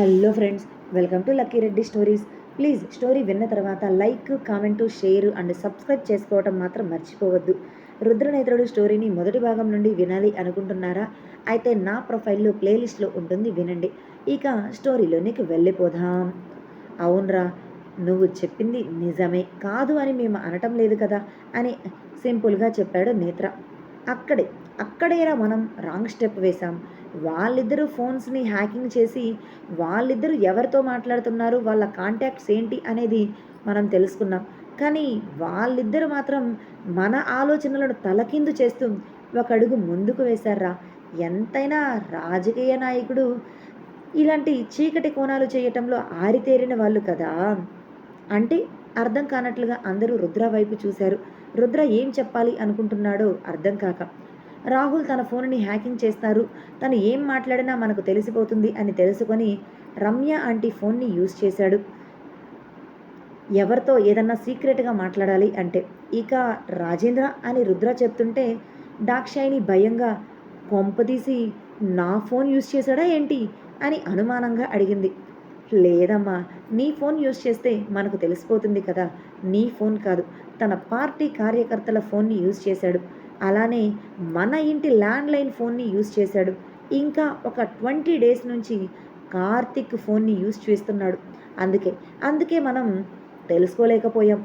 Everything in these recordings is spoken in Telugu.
Hello friends welcome to lucky Reddy stories. Please story విన్న తర్వాత like comment share and subscribe చేసుకోవటం మాత్రం మర్చిపోవద్దు. రుద్రనేత్రుడు స్టోరీని మొదటి భాగం నుండి వినాలి అనుకుంటున్నారా? అయితే నా ప్రొఫైల్లో ప్లేలిస్ట్లో ఉంటుంది వినండి. ఇక స్టోరీలోనికి వెళ్ళిపోదాం. అవునరా నువ్వు చెప్పింది నిజమే. కాదు అని మేము అనటం లేదు కదా అని సింపుల్గా చెప్పాడు నేత్ర. అక్కడే అక్కడేరా మనం రాంగ్ స్టెప్ వేశాం. వాళ్ళిద్దరూ ఫోన్స్ని హ్యాకింగ్ చేసి వాళ్ళిద్దరూ ఎవరితో మాట్లాడుతున్నారు వాళ్ళ కాంటాక్ట్స్ ఏంటి అనేది మనం తెలుసుకున్నాం. కానీ వాళ్ళిద్దరు మాత్రం మన ఆలోచనలను తలకిందు చేస్తూ ఒక అడుగు ముందుకు వేశారా? ఎంతైనా రాజకీయ నాయకుడు ఇలాంటి చీకటి కోణాలు చేయటంలో ఆరితేరిన వాళ్ళు కదా. అంటే అర్థం కానట్లుగా అందరూ రుద్ర వైపు చూశారు. రుద్ర ఏం చెప్పాలి అనుకుంటున్నాడో అర్థం కాక రాహుల్ తన ఫోన్ని హ్యాకింగ్ చేస్తారు. తను ఏం మాట్లాడినా మనకు తెలిసిపోతుంది అని తెలుసుకొని రమ్య ఆంటీ ఫోన్ని యూజ్ చేశాడు. ఎవరితో ఏదన్నా సీక్రెట్గా మాట్లాడాలి అంటే ఇక రాజేంద్ర అని రుద్ర చెప్తుంటే దాక్షాయిని భయంగా కొంపదీసి నా ఫోన్ యూజ్ చేశాడా ఏంటి? అని అనుమానంగా అడిగింది. లేదమ్మా నీ ఫోన్ యూజ్ చేస్తే మనకు తెలిసిపోతుంది కదా నీ ఫోన్ కాదు. తన పార్టీ కార్యకర్తల ఫోన్ని యూజ్ చేశాడు. అలానే మన ఇంటి ల్యాండ్లైన్ ఫోన్ని యూజ్ చేశాడు. ఇంకా ఒక ట్వంటీ డేస్ నుంచి కార్తిక్ ఫోన్ని యూజ్ చేస్తున్నాడు. అందుకే అందుకే మనం తెలుసుకోలేకపోయాం.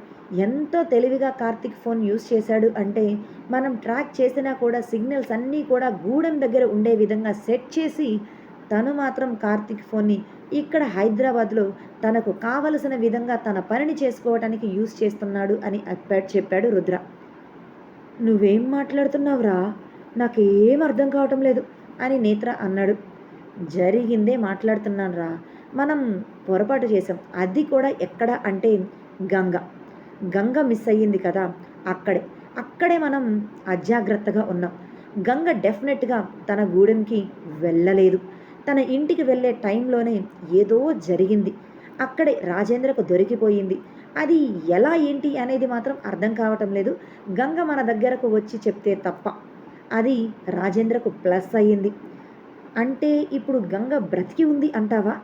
ఎంతో తెలివిగా కార్తిక్ ఫోన్ యూజ్ చేశాడు అంటే మనం ట్రాక్ చేసినా కూడా సిగ్నల్స్ అన్నీ కూడా గూడెం దగ్గర ఉండే విధంగా సెట్ చేసి తను మాత్రం కార్తిక్ ఫోన్ని ఇక్కడ హైదరాబాద్లో తనకు కావలసిన విధంగా తన పనిని చేసుకోవడానికి యూజ్ చేస్తున్నాడు అని చెప్పాడు రుద్ర. నువ్వేం మాట్లాడుతున్నావురా? నాకేం అర్థం కావటం లేదు అని నేత్ర అన్నాడు. జరిగిందే మాట్లాడుతున్నాను రా మనం పొరపాటు చేసాం అది కూడా ఎక్కడ అంటే గంగ. గంగ మిస్ అయ్యింది కదా అక్కడే. అక్కడే మనం అజాగ్రత్తగా ఉన్నాం. గంగ డెఫినెట్గా తన గూడెంకి వెళ్ళలేదు. తన ఇంటికి వెళ్ళే టైంలోనే ఏదో జరిగింది. అక్కడే రాజేంద్రకు దొరికిపోయింది. అది ఎలా ఏంటి అనేది మాత్రం అర్థం కావటం లేదు. గంగ మన దగ్గరకు వచ్చి చెప్తే తప్ప అది రాజేంద్రకు ప్లస్ అయ్యింది. అంటే ఇప్పుడు గంగ బ్రతికి ఉంది అంటావా?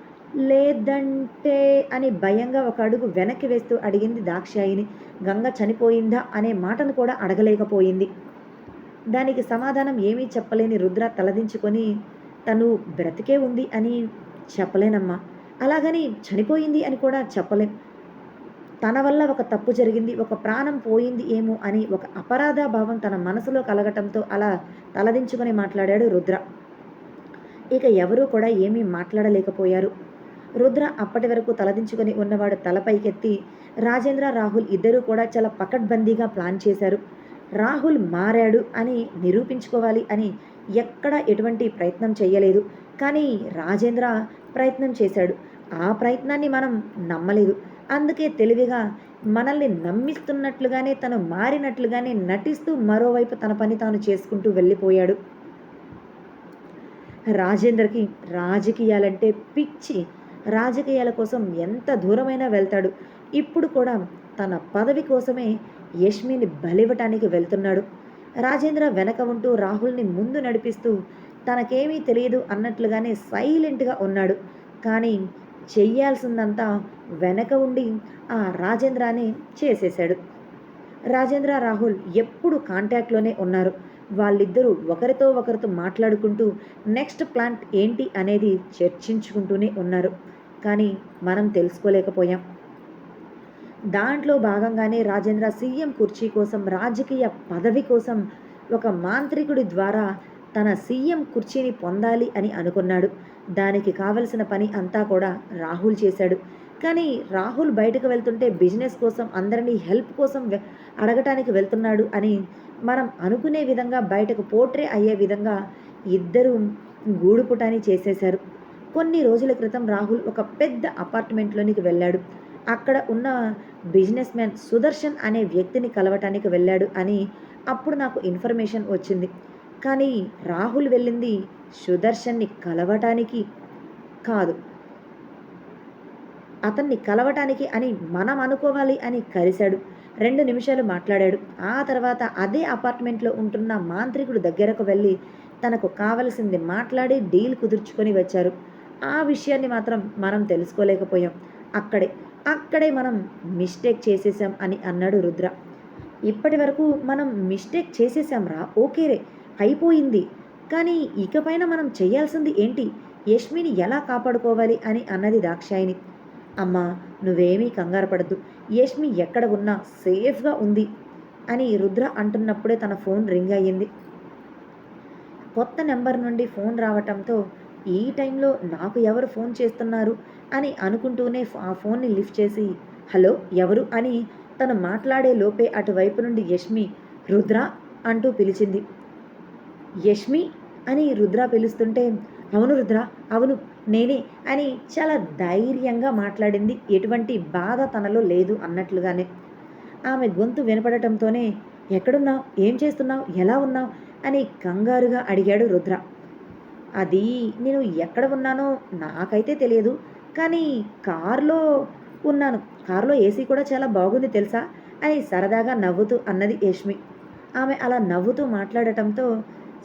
లేదంటే అని భయంగా ఒక అడుగు వెనక్కి వేస్తూ అడిగింది దాక్షాయిని. గంగ చనిపోయిందా అనే మాటను కూడా అడగలేకపోయింది. దానికి సమాధానం ఏమీ చెప్పలేని రుద్ర తలదించుకొని తను బ్రతికే ఉంది అని చెప్పలేనమ్మా. అలాగని చనిపోయింది అని కూడా చెప్పలేం. తన వల్ల ఒక తప్పు జరిగింది ఒక ప్రాణం పోయింది ఏమో అని ఒక అపరాధ భావం తన మనసులో కలగటంతో అలా తలదించుకొని మాట్లాడాడు రుద్ర. ఇక ఎవరూ కూడా ఏమీ మాట్లాడలేకపోయారు. రుద్ర అప్పటి వరకు తలదించుకొని ఉన్నవాడు తలపైకెత్తి రాజేంద్ర రాహుల్ ఇద్దరూ కూడా చాలా పకడ్బందీగా ప్లాన్ చేశారు. రాహుల్ మారాడు అని నిరూపించుకోవాలి అని ఎక్కడ ఎటువంటి ప్రయత్నం చేయలేదు. కానీ రాజేంద్ర ప్రయత్నం చేశాడు. ఆ ప్రయత్నాన్ని మనం నమ్మలేదు. అందుకే తెలివిగా మనల్ని నమ్మిస్తున్నట్లుగానే తను మారినట్లుగానే నటిస్తూ మరోవైపు తన పని తాను చేసుకుంటూ వెళ్ళిపోయాడు. రాజేంద్రకి రాజకీయాలంటే పిచ్చి. రాజకీయాల కోసం ఎంత దూరమైనా వెళ్తాడు. ఇప్పుడు కూడా తన పదవి కోసమే యష్మిని బలివ్వటానికి వెళ్తున్నాడు. రాజేంద్ర వెనక ఉంటూ రాహుల్ని ముందు నడిపిస్తూ తనకేమీ తెలియదు అన్నట్లుగానే సైలెంట్గా ఉన్నాడు. కానీ చెయ్యాల్సిందంతా వెనక ఉండి ఆ రాజేంద్రాని చేసేశాడు. రాజేంద్ర రాహుల్ ఎప్పుడు కాంటాక్ట్లోనే ఉన్నారు. వాళ్ళిద్దరూ ఒకరితో ఒకరితో మాట్లాడుకుంటూ నెక్స్ట్ ప్లాంట్ ఏంటి అనేది చర్చించుకుంటూనే ఉన్నారు. కానీ మనం తెలుసుకోలేకపోయాం. దాంట్లో భాగంగానే రాజేంద్ర సీఎం కుర్చీ కోసం రాజకీయ పదవి కోసం ఒక మాంత్రికుడి ద్వారా తన సీఎం కుర్చీని పొందాలి అని అనుకున్నాడు. దానికి కావలసిన పని అంతా కూడా రాహుల్ చేశాడు. కానీ రాహుల్ బయటకు వెళ్తుంటే బిజినెస్ కోసం అందరినీ హెల్ప్ కోసం అడగటానికి వెళ్తున్నాడు అని మనం అనుకునే విధంగా బయటకు పోట్రే అయ్యే విధంగా ఇద్దరు గూడుపుటాని చేసేశారు. కొన్ని రోజుల క్రితం రాహుల్ ఒక పెద్ద అపార్ట్మెంట్లోనికి వెళ్ళాడు. అక్కడ ఉన్న బిజినెస్ మ్యాన్ సుదర్శన్ అనే వ్యక్తిని కలవటానికి వెళ్ళాడు అని అప్పుడు నాకు ఇన్ఫర్మేషన్ వచ్చింది. కానీ రాహుల్ వెళ్ళింది సుదర్శన్ని కలవటానికి కాదు. అతన్ని కలవటానికి అని మనం అనుకోవాలి అని కలిశాడు. రెండు నిమిషాలు మాట్లాడాడు. ఆ తర్వాత అదే అపార్ట్మెంట్లో ఉంటున్న మాంత్రికుడు దగ్గరకు వెళ్ళి తనకు కావలసింది మాట్లాడి డీల్ కుదుర్చుకొని వచ్చారు. ఆ విషయాన్ని మాత్రం మనం తెలుసుకోలేకపోయాం. అక్కడే అక్కడే మనం మిస్టేక్ చేసేసాం అని అన్నాడు రుద్ర. ఇప్పటి వరకు మనం మిస్టేక్ చేసేసాం రా. ఓకేరే అయిపోయింది. కానీ ఇకపైన మనం చేయాల్సింది ఏంటి? యష్మిని ఎలా కాపాడుకోవాలి అని అన్నది దాక్షాయిని అమ్మా నువ్వేమీ కంగారు పడద్దు. యష్మి ఎక్కడ ఉన్నా సేఫ్గా ఉంది అని రుద్ర అంటున్నప్పుడే తన ఫోన్ రింగ్ అయ్యింది. కొత్త నెంబర్ నుండి ఫోన్ రావటంతో ఈ టైంలో నాకు ఎవరు ఫోన్ చేస్తున్నారు అని అనుకుంటూనే ఆ ఫోన్ని లిఫ్ట్ చేసి హలో ఎవరు? అని తను మాట్లాడే లోపే అటువైపు నుండి యష్మి రుద్ర అంటూ పిలిచింది. యష్మి అని రుద్ర పిలుస్తుంటే అవును రుద్ర అవును నేనే అని చాలా ధైర్యంగా మాట్లాడింది. ఎటువంటి బాధ తనలో లేదు అన్నట్లుగానే. ఆమె గొంతు వినపడటంతోనే ఎక్కడున్నావు? ఏం చేస్తున్నావు? ఎలా ఉన్నావు? అని కంగారుగా అడిగాడు రుద్ర. అది నేను ఎక్కడ ఉన్నానో నాకైతే తెలియదు కానీ కారులో ఉన్నాను. కారులో ఏసీ కూడా చాలా బాగుంది తెలుసా? అని సరదాగా నవ్వుతూ అన్నది యష్మి. ఆమె అలా నవ్వుతూ మాట్లాడటంతో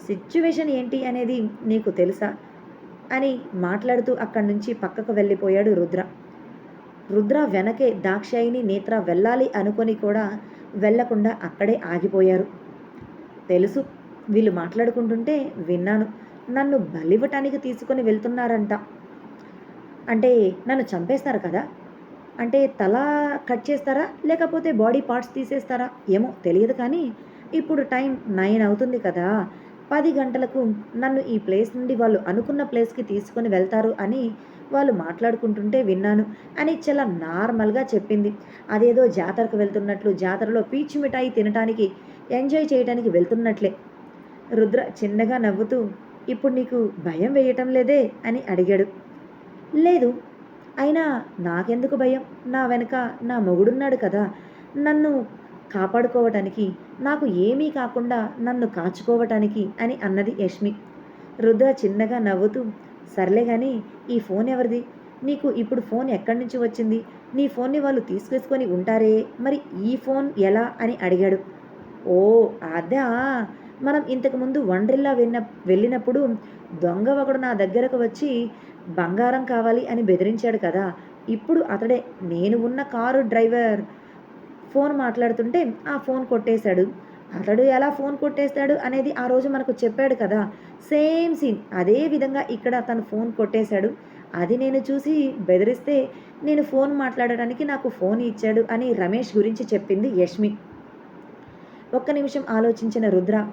సిచ్యువేషన్ ఏంటి అనేది నీకు తెలుసా? అని మాట్లాడుతూ అక్కడి నుంచి పక్కకు వెళ్ళిపోయాడు రుద్ర. రుద్ర వెనకే దాక్షాయిని నేత్ర వెళ్ళాలి అనుకొని కూడా వెళ్ళకుండా అక్కడే ఆగిపోయారు. తెలుసు వీళ్ళు మాట్లాడుకుంటుంటే విన్నాను. నన్ను బలివ్వటానికి తీసుకొని వెళ్తున్నారంట. అంటే నన్ను చంపేస్తారు కదా? అంటే తల కట్ చేస్తారా? లేకపోతే బాడీ పార్ట్స్ తీసేస్తారా? ఏమో తెలియదు కానీ ఇప్పుడు టైం నైన్ అవుతుంది కదా. పది గంటలకు నన్ను ఈ ప్లేస్ నుండి వాళ్ళు అనుకున్న ప్లేస్కి తీసుకొని వెళ్తారు అని వాళ్ళు మాట్లాడుకుంటుంటే విన్నాను. అని చాలా నార్మల్గా చెప్పింది. అదేదో జాతరకు వెళ్తున్నట్లు జాతరలో పీచు మిఠాయి తినటానికి ఎంజాయ్ చేయడానికి వెళ్తున్నట్లే. రుద్ర చిన్నగా నవ్వుతూ ఇప్పుడు నీకు భయం వేయటం లేదే? అని అడిగాడు. లేదు. అయినా నాకెందుకు భయం? నా వెనక నా మొగుడున్నాడు కదా. నన్ను కాపాడుకోవటానికి నాకు ఏమీ కాకుండా నన్ను కాచుకోవటానికి అని అన్నది యష్మి. రుద్ర చిన్నగా నవ్వుతూ సర్లే కానీ ఈ ఫోన్ ఎవరిది? నీకు ఇప్పుడు ఫోన్ ఎక్కడి నుంచి వచ్చింది? నీ ఫోన్ని వాళ్ళు తీసుకేసుకొని ఉంటారే? మరి ఈ ఫోన్ ఎలా అని అడిగాడు. ఓ అదా! మనం ఇంతకుముందు వండ్రిల్లా వెళ్ళిన వెళ్ళినప్పుడు దొంగ ఒకడు నా దగ్గరకు వచ్చి బంగారం కావాలి అని బెదిరించాడు కదా! ఇప్పుడు అతడే నేను ఉన్న కారు డ్రైవర్ ఫోన్ మాట్లాడుతుంటే ఆ ఫోన్ కొట్టేశాడు. అతడు ఎలా ఫోన్ కొట్టేస్తాడు? అనేది ఆ రోజు మనకు చెప్పాడు కదా. Same scene. అదే విధంగా ఇక్కడ తను ఫోన్ కొట్టేశాడు. అది నేను చూసి బెదిరిస్తే నేను ఫోన్ మాట్లాడడానికి నాకు ఫోన్ ఇచ్చాడు అని రమేష్ గురించి చెప్పింది యష్మి. ఒక్క నిమిషం ఆలోచించిన రుద్ర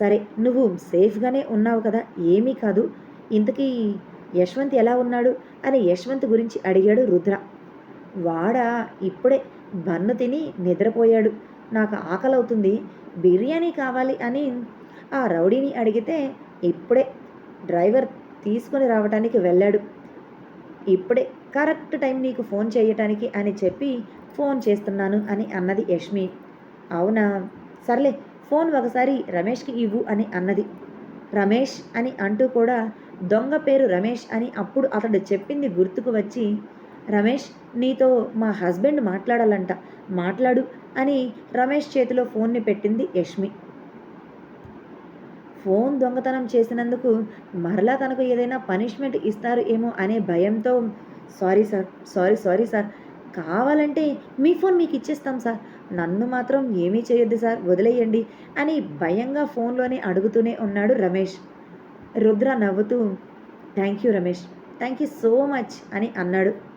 సరే నువ్వు సేఫ్గానే ఉన్నావు కదా ఏమీ కాదు. ఇంతకీ యశ్వంత్ ఎలా ఉన్నాడు? అని యశ్వంత్ గురించి అడిగాడు రుద్ర. వాడా ఇప్పుడే బన్ను తిని నిద్రపోయాడు. నాకు ఆకలవుతుంది. బిర్యానీ కావాలి అని ఆ రౌడీని అడిగితే ఇప్పుడే డ్రైవర్ తీసుకొని రావడానికి వెళ్ళాడు. ఇప్పుడే కరెక్ట్ టైం నీకు ఫోన్ చేయటానికి అని చెప్పి ఫోన్ చేస్తున్నాను అని అన్నది యష్మి. అవునా? సర్లే ఫోన్ ఒకసారి రమేష్కి ఇవ్వు అని అన్నది. రమేష్ అని అంటూ కూడా దొంగ పేరు రమేష్ అని అప్పుడు అతడు చెప్పింది గుర్తుకు వచ్చి రమేష్ నీతో మా హస్బెండ్ మాట్లాడాలంట. మాట్లాడు అని రమేష్ చేతిలో ఫోన్ని పెట్టింది యష్మి. ఫోన్ దొంగతనం చేసినందుకు మరలా తనకు ఏదైనా పనిష్మెంట్ ఇస్తారు ఏమో అనే భయంతో sorry sir sorry sorry sir. కావాలంటే మీ ఫోన్ మీకు ఇచ్చేస్తాం సార్. నన్ను మాత్రం ఏమీ చేయొద్దు సార్ వదిలేయండి అని భయంగా ఫోన్లోనే అడుగుతూనే ఉన్నాడు రమేష్. రుద్ర నవ్వుతూ thank you Ramesh thank you so much అని అన్నాడు.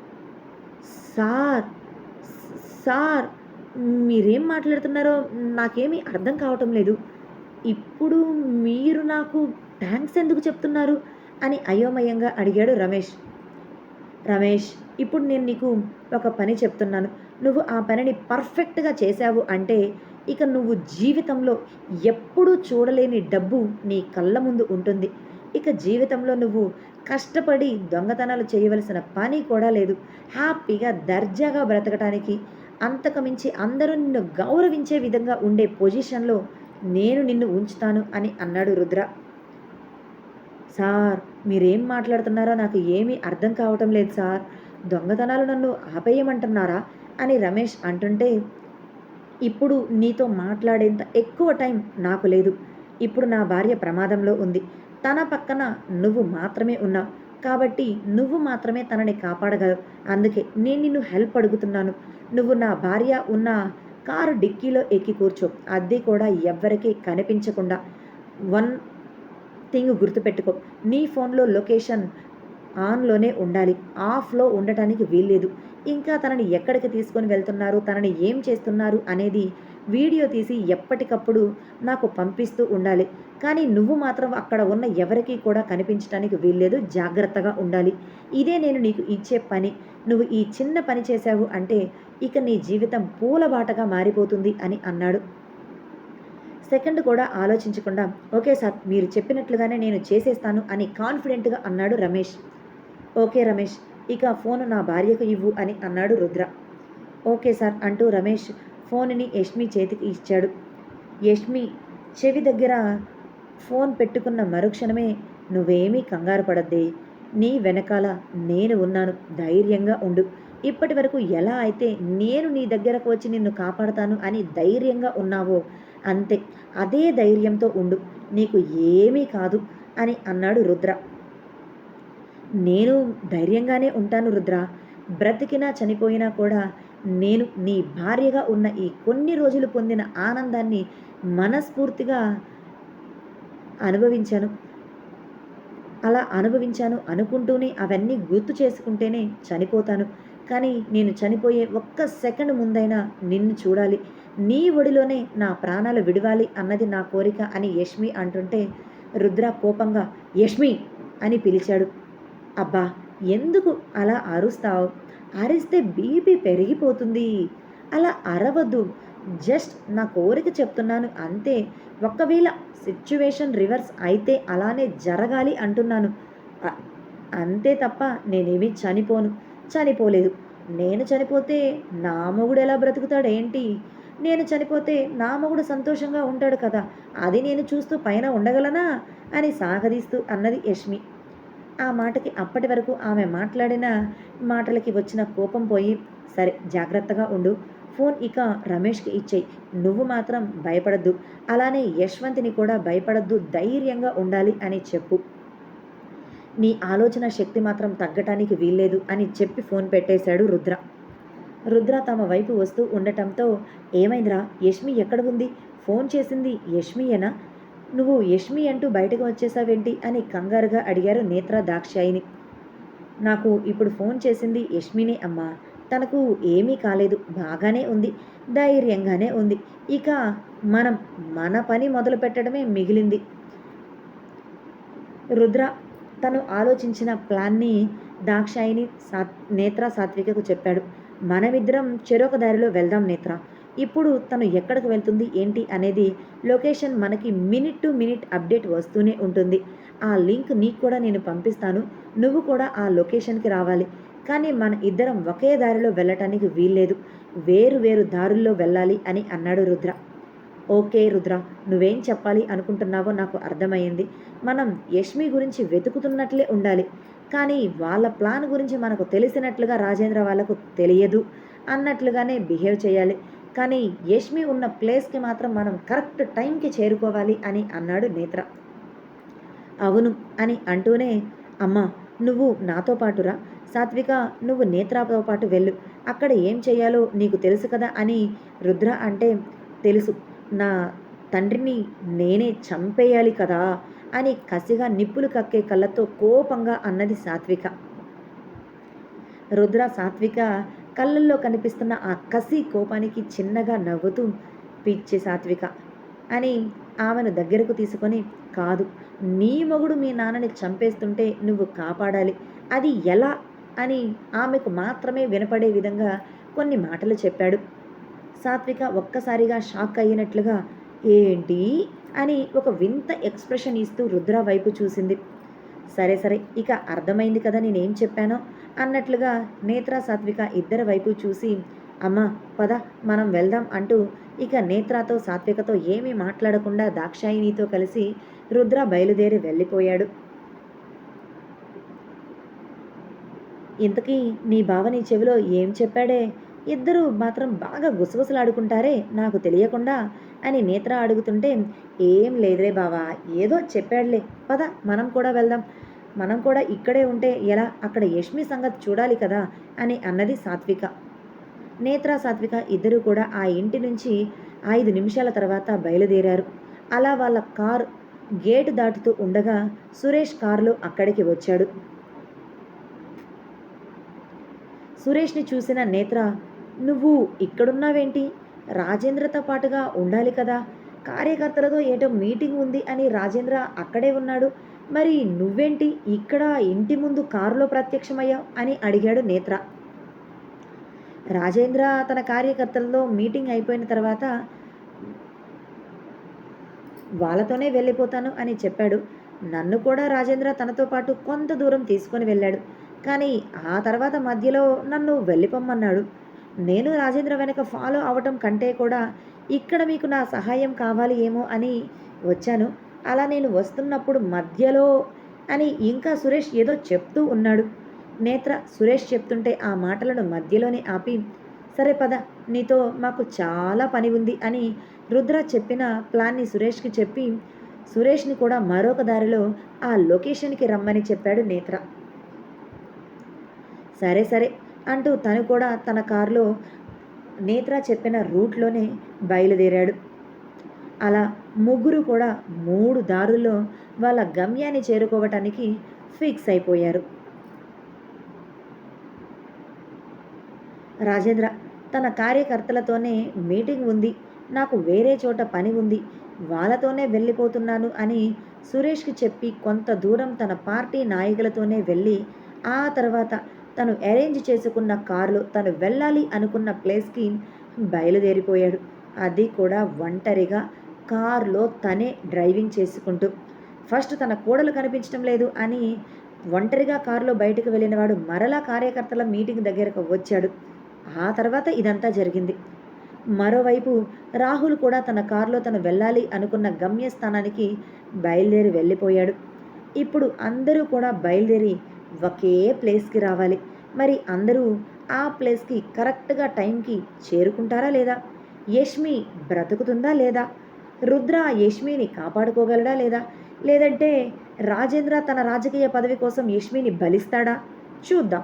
సార్ సార్ మీరేం మాట్లాడుతున్నారో నాకేమీ అర్థం కావటం లేదు. ఇప్పుడు మీరు నాకు థ్యాంక్స్ ఎందుకు చెప్తున్నారు అని అయోమయంగా అడిగాడు రమేష్. రమేష్ ఇప్పుడు నేను నీకు ఒక పని చెప్తున్నాను. నువ్వు ఆ పనిని పర్ఫెక్ట్గా చేశావు అంటే ఇక నువ్వు జీవితంలో ఎప్పుడూ చూడలేని డబ్బు నీ కళ్ళ ముందు ఉంటుంది. ఇక జీవితంలో నువ్వు కష్టపడి దొంగతనాలు చేయవలసిన పని కూడా లేదు. హ్యాపీగా దర్జాగా బ్రతకటానికి అంతకుమించి అందరూ నిన్ను గౌరవించే విధంగా ఉండే పొజిషన్లో నేను నిన్ను ఉంచుతాను అని అన్నాడు రుద్ర. సార్ మీరేం మాట్లాడుతున్నారో నాకు ఏమీ అర్థం కావటం లేదు సార్. దొంగతనాలు నన్ను ఆపేయమంటున్నారా? అని రమేష్ అంటుంటే ఇప్పుడు నీతో మాట్లాడేంత ఎక్కువ టైం నాకు లేదు. ఇప్పుడు నా భార్య ప్రమాదంలో ఉంది. తన పక్కన నువ్వు మాత్రమే ఉన్నావు. కాబట్టి నువ్వు మాత్రమే తనని కాపాడగలవు. అందుకే నేను నిన్ను హెల్ప్ అడుగుతున్నాను. నువ్వు నా భార్య ఉన్న కారు డిక్కీలో ఎక్కి కూర్చో. అది కూడా ఎవ్వరికీ కనిపించకుండా. వన్ థింగ్ గుర్తుపెట్టుకో. నీ ఫోన్లో లొకేషన్ ఆన్లోనే ఉండాలి. ఆఫ్లో ఉండటానికి వీల్లేదు. ఇంకా తనని ఎక్కడికి తీసుకొని వెళ్తున్నారు? తనని ఏం చేస్తున్నారు? అనేది వీడియో తీసి ఎప్పటికప్పుడు నాకు పంపిస్తూ ఉండాలి. కానీ నువ్వు మాత్రం అక్కడ ఉన్న ఎవరికీ కూడా కనిపించడానికి వీల్లేదు. జాగ్రత్తగా ఉండాలి. ఇదే నేను నీకు ఇచ్చే పని. నువ్వు ఈ చిన్న పని చేశావు అంటే ఇక నీ జీవితం పూలబాటగా మారిపోతుంది అని అన్నాడు. సెకండ్ కూడా ఆలోచించకుండా ఓకే సార్ మీరు చెప్పినట్లుగానే నేను చేసేస్తాను అని కాన్ఫిడెంట్గా అన్నాడు రమేష్. ఓకే రమేష్ ఇక ఫోన్ నా భార్యకు ఇవ్వు అని అన్నాడు రుద్ర. ఓకే సార్ అంటూ రమేష్ ఫోన్ని యష్మి చేతికి ఇచ్చాడు. యష్మి చెవి దగ్గర ఫోన్ పెట్టుకున్న మరుక్షణమే నువ్వేమీ కంగారు పడద్దే. నీ వెనకాల నేను ఉన్నాను. ధైర్యంగా ఉండు. ఇప్పటి వరకు ఎలా అయితే నేను నీ దగ్గరకు వచ్చి నిన్ను కాపాడతాను అని ధైర్యంగా ఉన్నావో అంతే. అదే ధైర్యంతో ఉండు. నీకు ఏమీ కాదు అని అన్నాడు రుద్ర. నేను ధైర్యంగానే ఉంటాను రుద్ర. బ్రతికినా చనిపోయినా కూడా నేను నీ భార్యగా ఉన్న ఈ కొన్ని రోజులు పొందిన ఆనందాన్ని మనస్ఫూర్తిగా అనుభవించాను. అలా అనుభవించాను అనుకుంటూనే అవన్నీ గుర్తు చేసుకుంటేనే చనిపోతాను. కానీ నేను చనిపోయే ఒక్క సెకండ్ ముందైనా నిన్ను చూడాలి. నీ ఒడిలోనే నా ప్రాణాలు విడవాలి అన్నది నా కోరిక అని యష్మి అంటుంటే రుద్ర కోపంగా యష్మి అని పిలిచాడు. అబ్బా ఎందుకు అలా అరుస్తావు? అరిస్తే బీపీ పెరిగిపోతుంది. అలా అరవద్దు. జస్ట్ నా కోరిక చెప్తున్నాను అంతే. ఒకవేళ సిచ్యువేషన్ రివర్స్ అయితే అలానే జరగాలి అంటున్నాను. అంతే తప్ప నేనేమీ చనిపోను. చనిపోలేదు. నేను చనిపోతే నా మొగుడు ఎలా బ్రతుకుతాడేంటి? నేను చనిపోతే నా మొగుడు సంతోషంగా ఉంటాడు కదా. అది నేను చూస్తూ పైన ఉండగలనా? అని సాగదీస్తూ అన్నది యష్మి. ఆ మాటకి అప్పటి వరకు ఆమె మాట్లాడిన మాటలకి వచ్చిన కోపం పోయి సరే జాగ్రత్తగా ఉండు. ఫోన్ ఇక రమేష్కి ఇచ్చేయి. నువ్వు మాత్రం భయపడద్దు. అలానే యశ్వంతిని కూడా భయపడద్దు. ధైర్యంగా ఉండాలి అని చెప్పు. నీ ఆలోచన శక్తి మాత్రం తగ్గటానికి వీల్లేదు అని చెప్పి ఫోన్ పెట్టేశాడు రుద్ర. రుద్ర తమ వైపు వస్తూ ఉండటంతో ఏమైందిరా? యష్మి ఎక్కడ ఉంది? ఫోన్ చేసింది యష్మియేనా? నువ్వు యష్మి అంటూ బయటకు వచ్చేసావేంటి? అని కంగారుగా అడిగారు నేత్ర దాక్షాయిని నాకు ఇప్పుడు ఫోన్ చేసింది యష్మినే అమ్మా. తనకు ఏమీ కాలేదు. బాగానే ఉంది. ధైర్యంగానే ఉంది. ఇక మనం మన పని మొదలు పెట్టడమే మిగిలింది. రుద్ర తను ఆలోచించిన ప్లాన్ని దాక్షాయిని సా నేత్ర సాత్వికకు చెప్పాడు. మనమిద్దరం చెరొక దారిలో వెళ్దాం నేత్ర. ఇప్పుడు తను ఎక్కడికి వెళ్తుంది ఏంటి అనేది లొకేషన్ మనకి మినిట్ టు మినిట్ అప్డేట్ వస్తూనే ఉంటుంది. ఆ లింక్ నీకు కూడా నేను పంపిస్తాను. నువ్వు కూడా ఆ లొకేషన్కి రావాలి. కానీ మన ఇద్దరం ఒకే దారిలో వెళ్ళటానికి వీల్లేదు. వేరు వేరు దారుల్లో వెళ్ళాలి అని అన్నాడు రుద్ర. ఓకే రుద్ర నువ్వేం చెప్పాలి అనుకుంటున్నావో నాకు అర్థమైంది మనం యష్మి గురించి వెతుకుతున్నట్లే ఉండాలి. కానీ వాళ్ళ ప్లాన్ గురించి మనకు తెలిసినట్లుగా రాజేంద్ర వాళ్ళకు తెలియదు అన్నట్లుగానే బిహేవ్ చేయాలి. కానీ యష్మి ఉన్న ప్లేస్కి మాత్రం మనం కరెక్ట్ టైంకి చేరుకోవాలి అని అన్నాడు నేత్ర. అవును అని అంటూనే అమ్మా నువ్వు నాతో పాటురా. సాత్విక నువ్వు నేత్రతో పాటు వెళ్ళు. అక్కడ ఏం చేయాలో నీకు తెలుసు కదా అని రుద్ర అంటే తెలుసు. నా తండ్రిని నేనే చంపేయాలి కదా అని కసిగా నిప్పులు కక్కే కళ్ళతో కోపంగా అన్నది సాత్విక. రుద్ర సాత్విక కళ్ళల్లో కనిపిస్తున్న ఆ కసి కోపానికి చిన్నగా నవ్వుతూ పిచ్చి సాత్విక అని ఆమెను దగ్గరకు తీసుకొని కాదు నీ మొగుడు మీ నాన్నని చంపేస్తుంటే నువ్వు కాపాడాలి. అది ఎలా? అని ఆమెకు మాత్రమే వినపడే విధంగా కొన్ని మాటలు చెప్పాడు. సాత్విక ఒక్కసారిగా షాక్ అయినట్లుగా ఏంటి? అని ఒక వింత ఎక్స్ప్రెషన్ ఇస్తూ రుద్ర వైపు చూసింది. సరే సరే ఇక అర్థమైంది కదా నేనేం చెప్పానో? అన్నట్లుగా నేత్ర సాత్విక ఇద్దరి వైపు చూసి అమ్మా పద మనం వెళ్దాం అంటూ ఇక నేత్రతో సాత్వికతో ఏమీ మాట్లాడకుండా దాక్షాయినితో కలిసి రుద్ర బయలుదేరి వెళ్ళిపోయాడు. ఇంతకీ నీ బావ నీ చెవిలో ఏం చెప్పాడే? ఇద్దరు మాత్రం బాగా గుసగుసలాడుకుంటారే నాకు తెలియకుండా అని నేత్ర అడుగుతుంటే ఏం లేదురే బావా ఏదో చెప్పాడులే పద మనం కూడా వెళ్దాం. మనం కూడా ఇక్కడే ఉంటే ఎలా అక్కడ యష్మి సంగతి చూడాలి కదా అని అన్నది సాత్విక. నేత్ర సాత్విక ఇద్దరు కూడా ఆ ఇంటి నుంచి ఐదు నిమిషాల తర్వాత బయలుదేరారు. అలా వాళ్ళ కార్ గేటు దాటుతూ ఉండగా సురేష్ కారులో అక్కడికి వచ్చాడు. సురేష్ని చూసిన నేత్ర నువ్వు ఇక్కడున్నావేంటి? రాజేంద్రతో పాటుగా ఉండాలి కదా. కార్యకర్తలతో ఏటో మీటింగ్ ఉంది అని రాజేంద్ర అక్కడే ఉన్నాడు. మరి నువ్వేంటి ఇక్కడ ఇంటి ముందు కారులో ప్రత్యక్షమయ్యావు అని అడిగాడు నేత్ర. రాజేంద్ర తన కార్యకర్తలతో మీటింగ్ అయిపోయిన తర్వాత వాళ్ళతోనే వెళ్ళిపోతాను అని చెప్పాడు. నన్ను కూడా రాజేంద్ర తనతో పాటు కొంత దూరం తీసుకొని వెళ్ళాడు. కానీ ఆ తర్వాత మధ్యలో నన్ను వెళ్ళిపోమ్మన్నాడు. నేను రాజేంద్ర వెనక ఫాలో అవటం కంటే కూడా ఇక్కడ మీకు నా సహాయం కావాలి ఏమో అని వచ్చాను. అలా నేను వస్తున్నప్పుడు మధ్యలో అని ఇంకా సురేష్ ఏదో చెప్తూ ఉన్నాడు. నేత్ర సురేష్ చెప్తుంటే ఆ మాటలను మధ్యలోనే ఆపి సరే పద నీతో మాకు చాలా పని ఉంది అని రుద్ర చెప్పిన ప్లాన్ని సురేష్కి చెప్పి సురేష్ని కూడా మరొక దారిలో ఆ లొకేషన్కి రమ్మని చెప్పాడు నేత్ర. సరే సరే అంటూ తను కూడా తన కారులో నేత్ర చెప్పిన రూట్లోనే బయలుదేరాడు. అలా ముగ్గురు కూడా మూడు దారుల్లో వాళ్ళ గమ్యాన్ని చేరుకోవటానికి ఫిక్స్ అయిపోయారు. రాజేంద్ర తన కార్యకర్తలతోనే మీటింగ్ ఉంది నాకు వేరే చోట పని ఉంది వాళ్ళతోనే వెళ్ళిపోతున్నాను అని సురేష్కి చెప్పి కొంత దూరం తన పార్టీ నాయకులతోనే వెళ్ళి ఆ తర్వాత తను అరేంజ్ చేసుకున్న కారులో తను వెళ్ళాలి అనుకున్న ప్లేస్కి బయలుదేరిపోయాడు. అది కూడా ఒంటరిగా కారులో తనే డ్రైవింగ్ చేసుకుంటూ ఫస్ట్ తన కోడలు కనిపించడం లేదు అని ఒంటరిగా కారులో బయటకు వెళ్ళినవాడు మరలా కార్యకర్తల మీటింగ్ దగ్గరకు వచ్చాడు. ఆ తర్వాత ఇదంతా జరిగింది. మరోవైపు రాహుల్ కూడా తన కారులో తను వెళ్ళాలి అనుకున్న గమ్యస్థానానికి బయలుదేరి వెళ్ళిపోయాడు. ఇప్పుడు అందరూ కూడా బయలుదేరి ఒకే ప్లేస్కి రావాలి. మరి అందరూ ఆ ప్లేస్కి కరెక్ట్గా టైంకి చేరుకుంటారా లేదా? యష్మి బ్రతుకుతుందా లేదా? రుద్ర యష్మిని కాపాడుకోగలడా లేదా? లేదంటే రాజేంద్ర తన రాజకీయ పదవి కోసం యష్మిని బలిస్తాడా? చూద్దాం.